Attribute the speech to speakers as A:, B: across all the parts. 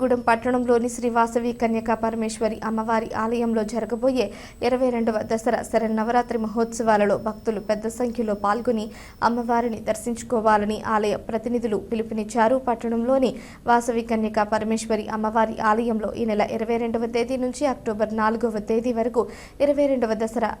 A: గూడెం పట్టణంలోని శ్రీవాసవి కన్యకా పరమేశ్వరి అమ్మవారి ఆలయంలో జరగబోయే ఇరవై రెండవ దసరా శరన్నవరాత్రి మహోత్సవాలలో భక్తులు పెద్ద సంఖ్యలో పాల్గొని అమ్మవారిని దర్శించుకోవాలని ఆలయ ప్రతినిధులు పిలుపునిచ్చారు. పట్టణంలోని వాసవి కన్యకా పరమేశ్వరి అమ్మవారి ఆలయంలో ఈ నెల ఇరవై రెండవ తేదీ నుంచి అక్టోబర్ నాలుగవ తేదీ వరకు ఇరవై రెండవ దసరా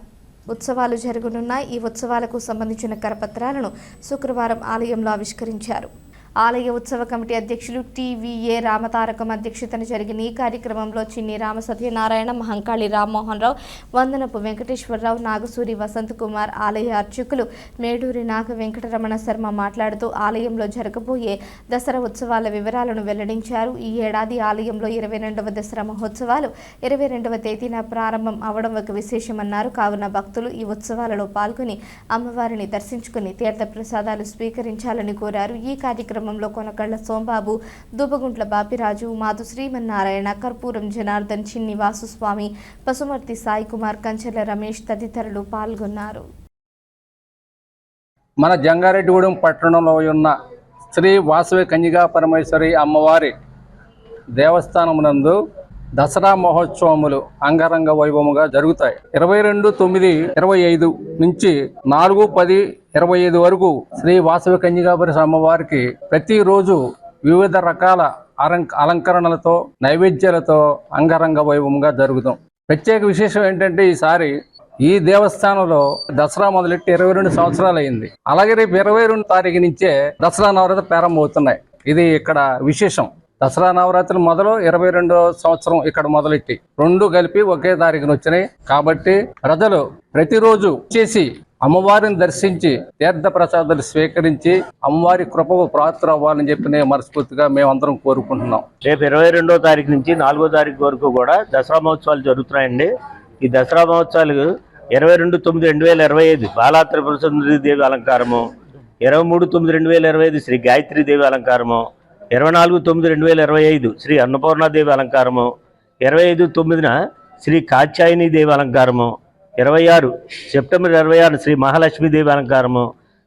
A: ఉత్సవాలు జరగనున్నాయి. ఈ ఉత్సవాలకు సంబంధించిన కరపత్రాలను శుక్రవారం ఆలయంలో ఆవిష్కరించారు. ఆలయ ఉత్సవ కమిటీ అధ్యక్షులు టీవీఏ రామతారకం అధ్యక్షతన జరిగిన ఈ కార్యక్రమంలో చిన్ని రామ సత్యనారాయణ మహంకాళి రామ్మోహన్ రావు వందనపు వెంకటేశ్వరరావు నాగసూరి వసంత్ కుమార్ ఆలయ అర్చకులు మేడూరి నాగ వెంకటరమణ శర్మ మాట్లాడుతూ ఆలయంలో జరగబోయే దసరా ఉత్సవాల వివరాలను వెల్లడించారు. ఈ ఏడాది ఆలయంలో ఇరవై రెండవ దసరా మహోత్సవాలు ఇరవై రెండవ తేదీన ప్రారంభం అవడం ఒక విశేషమన్నారు. కావున భక్తులు ఈ ఉత్సవాలలో పాల్గొని అమ్మవారిని దర్శించుకుని తీర్థ ప్రసాదాలు స్వీకరించాలని కోరారు. ఈ కార్యక్రమం కార్యక్రమంలో కొనకళ్ళ సోంబాబు దుబగుంట్ల బాపిరాజు మాధు శ్రీమన్నారాయణ కర్పూరం జనార్దన్ చిన్ని వాసుస్వామి పసుమర్తి సాయి కుమార్ కంచెల రమేష్ తదితరులు పాల్గొన్నారు.
B: మన జంగారెడ్డిగూడెం పట్టణంలో ఉన్న శ్రీ వాసవి కన్యగా పరమేశ్వరి అమ్మవారి దేవస్థానమునందు దసరా మహోత్సవములు అంగరంగ వైభవముగా జరుగుతాయి. ఇరవై రెండు తొమ్మిది ఇరవై ఐదు నుంచి నాలుగు పది ఇరవై ఐదు వరకు శ్రీ వాసవి కన్యగాపరి అమ్మవారికి ప్రతిరోజు వివిధ రకాల అలంకరణలతో నైవేద్యాలతో అంగరంగ వైభవంగా జరుగుతాం. ప్రత్యేక విశేషం ఏంటంటే ఈసారి ఈ దేవస్థానంలో దసరా మొదలెట్టి ఇరవై రెండు సంవత్సరాలు అయింది అలాగే రేపు ఇరవై రెండు తారీఖు నుంచే దసరా నవరాత్రి ప్రారంభమవుతున్నాయి. ఇది ఇక్కడ విశేషం. దసరా నవరాత్రులు మొదలు ఇరవై రెండో సంవత్సరం ఇక్కడ మొదలెట్టి రెండు కలిపి ఒకే తారీఖున వచ్చినాయి. కాబట్టి ప్రజలు ప్రతిరోజు చేసి అమ్మవారిని దర్శించి తీర్థ ప్రసాదాలు స్వీకరించి అమ్మవారి కృపకు ప్రాప్తులు అవ్వాలని చెప్పి నేను మనస్ఫూర్తిగా మేమందరం కోరుకుంటున్నాం.
C: రేపు ఇరవై రెండో తారీఖు నుంచి నాలుగో తారీఖు వరకు కూడా దసరా మహోత్సవాలు జరుగుతున్నాయండి. ఈ దసరా మహోత్సవాలు ఇరవై రెండు తొమ్మిది రెండు వేల ఇరవై ఐదు బాలా త్రిపుర సుందరి దేవి అలంకారము ఇరవై మూడు తొమ్మిది రెండు వేల ఇరవై ఐదు శ్రీ గాయత్రి దేవి అలంకారము ఇరవై నాలుగు తొమ్మిది రెండు వేల ఇరవై ఐదు శ్రీ అన్నపూర్ణాదేవి అలంకారము. ఇరవై ఐదు తొమ్మిదిన శ్రీ కాత్యాయని దేవి అలంకారము. ఇరవై ఆరు సెప్టెంబర్ ఇరవై ఆరు శ్రీ మహాలక్ష్మీదేవి అలంకారము.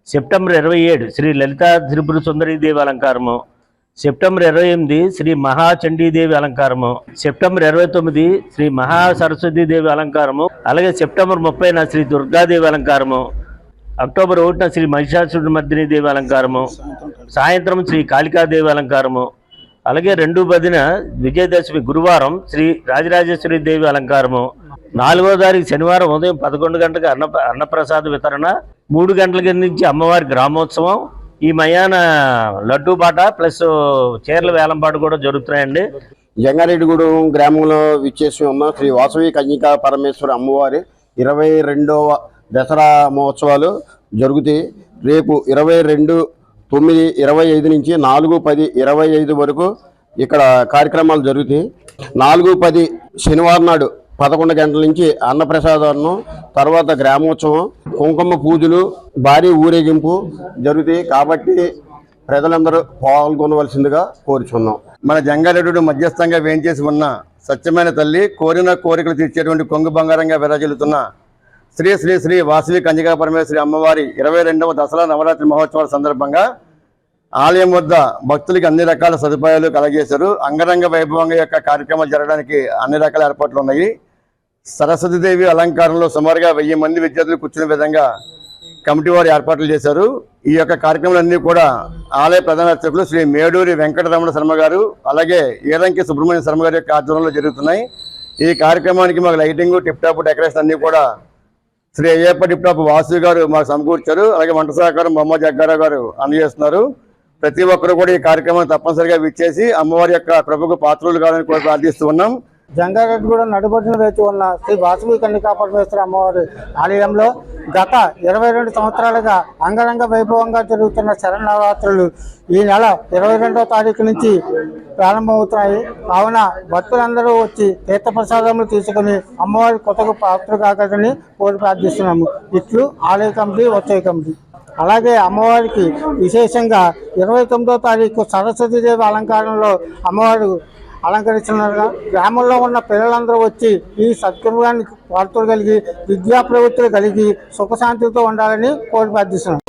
C: సెప్టెంబర్ ఇరవై ఏడు శ్రీ లలితా త్రిపుర సుందరి దేవి అలంకారము. సెప్టెంబర్ ఇరవై ఎనిమిది శ్రీ మహాచండీదేవి అలంకారము. సెప్టెంబర్ ఇరవై తొమ్మిది శ్రీ మహా దేవి అలంకారము. అలాగే సెప్టెంబర్ ముప్పైన శ్రీ దుర్గాదేవి అలంకారము. అక్టోబర్ ఒకటిన శ్రీ మహిషాసురుడి మర్దిని దేవి అలంకారము సాయంత్రం శ్రీ కాళికాదేవి అలంకారము అలాగే రెండు పదిన విజయదశమి గురువారం శ్రీ రాజరాజేశ్వరి దేవి అలంకారము నాలుగో తారీఖు శనివారం ఉదయం పదకొండు గంటలకు అన్న అన్నప్రసాద వితరణ మూడు గంటల నుంచి అమ్మవారి గ్రామోత్సవం ఈ మయాన లడ్డూ పాట ప్లస్ చీరల వేలంపాట కూడా జరుగుతున్నాయండి.
D: జంగారెడ్డిగూడెం గ్రామంలో విచ్చేసి ఉన్న శ్రీ వాసవి కన్యకా పరమేశ్వరి అమ్మవారి ఇరవై రెండవ దసరా మహోత్సవాలు జరుగుతాయి. రేపు ఇరవై రెండు తొమ్మిది ఇరవై ఐదు నుంచి నాలుగు పది ఇరవై ఐదు వరకు ఇక్కడ కార్యక్రమాలు జరుగుతాయి. నాలుగు పది శనివారం నాడు పదకొండు గంటల నుంచి అన్నప్రసాదాలను తర్వాత గ్రామోత్సవం కుంకుమ పూజలు భారీ ఊరేగింపు జరుగుతాయి. కాబట్టి ప్రజలందరూ పాల్గొనవలసిందిగా కోరుచున్నాం.
E: మన జంగారెడ్డి మధ్యస్థంగా వేయించేసి ఉన్న సత్యమైన తల్లి కోరిన కోరికలు తీర్చేటువంటి కొంగు బంగారంగా విరాజిల్లుతున్న శ్రీ శ్రీ శ్రీ వాసవి కంజికా పరమేశ్వరి అమ్మవారి ఇరవై రెండవ దసరా నవరాత్రి మహోత్సవాల సందర్భంగా ఆలయం వద్ద భక్తులకి అన్ని రకాల సదుపాయాలు కలగజేశారు. అంగరంగ వైభవంగా యొక్క కార్యక్రమాలు జరగడానికి అన్ని రకాల ఏర్పాట్లు ఉన్నాయి. సరస్వతీదేవి అలంకారంలో సుమారుగా వెయ్యి మంది విద్యార్థులు కూర్చునే విధంగా కమిటీ వారు ఏర్పాట్లు చేశారు. ఈ యొక్క కార్యక్రమాలన్నీ కూడా ఆలయ ప్రధాన అర్చకులు శ్రీ మేడూరి వెంకటరమణ శర్మ గారు అలాగే ఏరంకి సుబ్రహ్మణ్య శర్మ గారి యొక్క ఆధ్వర్యంలో జరుగుతున్నాయి. ఈ కార్యక్రమానికి మాకు లైటింగ్ టిప్ టాప్ డెకరేషన్ అన్నీ కూడా శ్రీ అయ్యప్పటి టిప్ వాసు గారు మాకు సమకూర్చారు. అలాగే వంట సహకారం బొమ్మ జగ్గారావు గారు అందజేస్తున్నారు. ప్రతి ఒక్కరు కూడా ఈ కార్యక్రమాన్ని తప్పనిసరిగా విచ్చేసి అమ్మవారి యొక్క ప్రభుకు పాత్రలు కావాలని కూడా ప్రార్థిస్తూ ఉన్నాం.
F: జంగారెడ్డిగూడ నడుబొడ్డున వేచి ఉన్న శ్రీ వాసవి కన్నికా పరమేశ్వర అమ్మవారి ఆలయంలో గత ఇరవై రెండు సంవత్సరాలుగా అంగరంగ వైభవంగా జరుగుతున్న శరణవరాత్రులు ఈ నెల ఇరవై రెండవ తారీఖు నుంచి ప్రారంభమవుతున్నాయి. కావున భక్తులందరూ వచ్చి తీర్థప్రసాదములు తీసుకుని అమ్మవారి కొత్తకు పాత్ర కాగలని కోరి ప్రార్థిస్తున్నాము. ఇట్లు ఆలయ కమిటీ వచ్చే కమిటీ. అలాగే అమ్మవారికి విశేషంగా ఇరవై తొమ్మిదో తారీఖు సరస్వతీదేవి అలంకారంలో అమ్మవారు అలంకరిస్తున్నారు గ్రామంలో ఉన్న పిల్లలందరూ వచ్చి ఈ సత్కర్మానికి పాల్గొనగలిగి విద్యా ప్రవృత్తులు కలిగి సుఖశాంతితో ఉండాలని కోరి ప్రార్థిస్తున్నాం.